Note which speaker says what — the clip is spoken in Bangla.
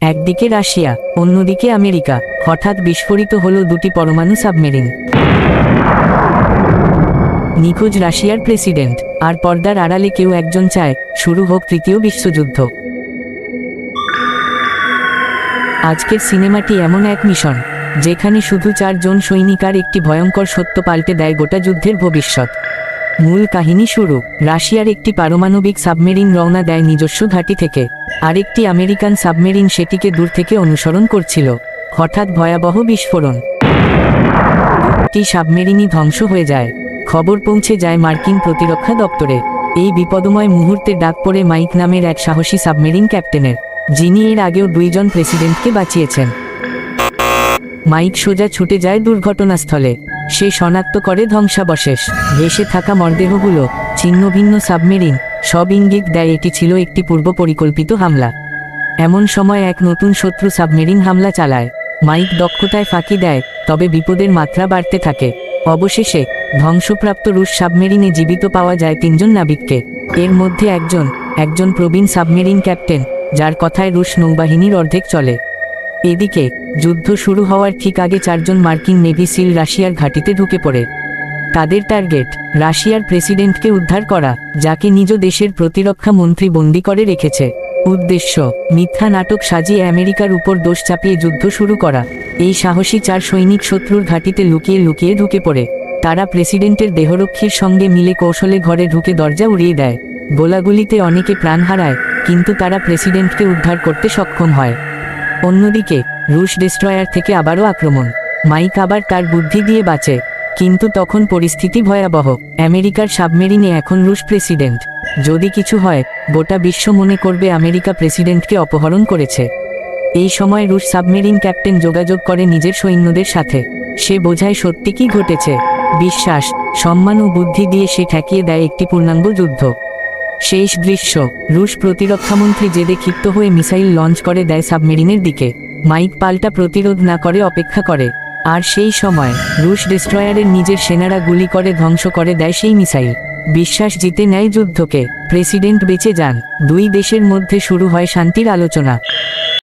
Speaker 1: একদিকে রাশিয়া, অন্যদিকে আমেরিকা, হঠাৎ বিস্ফোরিত হল দুটি পরমাণু সাবমেরিন। নিখোঁজ রাশিয়ার প্রেসিডেন্ট, আর পর্দার আড়ালে কেউ একজন চায়, শুরু হোক তৃতীয় বিশ্বযুদ্ধ। আজকের সিনেমাটি এমন এক মিশন, যেখানে শুধু চারজন সৈনিক আর একটি ভয়ঙ্কর সত্য পাল্টে দেয় গোটা যুদ্ধের ভবিষ্যৎ। মূল কাহিনী শুরু, রাশিয়ার একটি পারমাণবিক সাবমেরিন রওনা দেয় নিজস্ব ঘাঁটি থেকে। আরেকটি আমেরিকান সাবমেরিন সেটিকে দূর থেকে অনুসরণ করছিল। হঠাৎ ভয়াবহ বিস্ফোরণ। একটি সাবমেরিনই ধ্বংস হয়ে যায়। খবর পৌঁছে যায় মার্কিন প্রতিরক্ষা দপ্তরে। এই বিপদময় মুহূর্তে ডাক পড়ে মাইক নামের এক সাহসী সাবমেরিন ক্যাপ্টেনের, যিনি এর আগেও দুইজন প্রেসিডেন্টকে বাঁচিয়েছেন। মাইক সোজা ছুটে যায় দুর্ঘটনাস্থলে। সে শনাক্ত করে ধ্বংসাবশেষ। ভেসে থাকা মরদেহগুলো ছিন্ন ভিন্ন সাবমেরিন, সব ইঙ্গিত দেয় এটি ছিল একটি পূর্ব পরিকল্পিত হামলা। এমন সময় এক নতুন শত্রু সাবমেরিন হামলা চালায়। মাইক দক্ষতায় ফাঁকি দেয়, তবে বিপদের মাত্রা বাড়তে থাকে। অবশেষে, ধ্বংসপ্রাপ্ত রুশ সাবমেরিনে জীবিত পাওয়া যায় তিনজন নাবিককে। এর মধ্যে একজন একজন প্রবীণ সাবমেরিন ক্যাপ্টেন, যার কথায় রুশ নৌবাহিনীর অর্ধেক চলে। এদিকে, যুদ্ধ শুরু হওয়ার ঠিক আগে চারজন মার্কিন নেভি সিল রাশিয়ার ঘাঁটিতে ঢুকে পড়ে। তাদের টার্গেট, রাশিয়ার প্রেসিডেন্টকে উদ্ধার করা, যাকে নিজ দেশের প্রতিরক্ষা মন্ত্রী বন্দি করে রেখেছে। উদ্দেশ্য, মিথ্যা নাটক সাজিয়ে আমেরিকার উপর দোষ চাপিয়ে যুদ্ধ শুরু করা। এই সাহসী চার সৈনিক শত্রুর ঘাঁটিতে লুকিয়ে লুকিয়ে ঢুকে পড়ে। তারা প্রেসিডেন্টের দেহরক্ষীর সঙ্গে মিলে কৌশলে ঘরে ঢুকে দরজা উড়িয়ে দেয়। গোলাগুলিতে অনেকে প্রাণ হারায়, কিন্তু তারা প্রেসিডেন্টকে উদ্ধার করতে সক্ষম হয়। অন্যদিকে, রুশ ডেস্ট্রয়ার থেকে আবারও আক্রমণ। মাইক আবার তার বুদ্ধি দিয়ে বাঁচে। কিন্তু তখন পরিস্থিতি ভয়াবহ। আমেরিকার সাবমেরিনে এখন রুশ প্রেসিডেন্ট। যদি কিছু হয়, গোটা বিশ্ব মনে করবে আমেরিকা প্রেসিডেন্টকে অপহরণ করেছে। এই সময় রুশ সাবমেরিন ক্যাপ্টেন যোগাযোগ করে নিজের সৈন্যদের সাথে। সে বোঝায় সত্যি কি ঘটেছে। বিশ্বাস, সম্মান ও বুদ্ধি দিয়ে সে ঠেকিয়ে দেয় একটি পূর্ণাঙ্গ যুদ্ধ। শেষ দৃশ্য, রুশ প্রতিরক্ষামন্ত্রী জেদে ক্ষিপ্ত হয়ে মিসাইল লঞ্চ করে দেয় সাবমেরিনের দিকে। মাইক পাল্টা প্রতিরোধ না করে অপেক্ষা করে। আর সেই সময়, রুশ ডিস্ট্রয়ারের নিজের সেনারা গুলি করে ধ্বংস করে দেয় সেই মিসাইল। বিশ্বাস জিতে নেয় যুদ্ধকে। প্রেসিডেন্ট বেঁচে যান। দুই দেশের মধ্যে শুরু হয় শান্তির আলোচনা।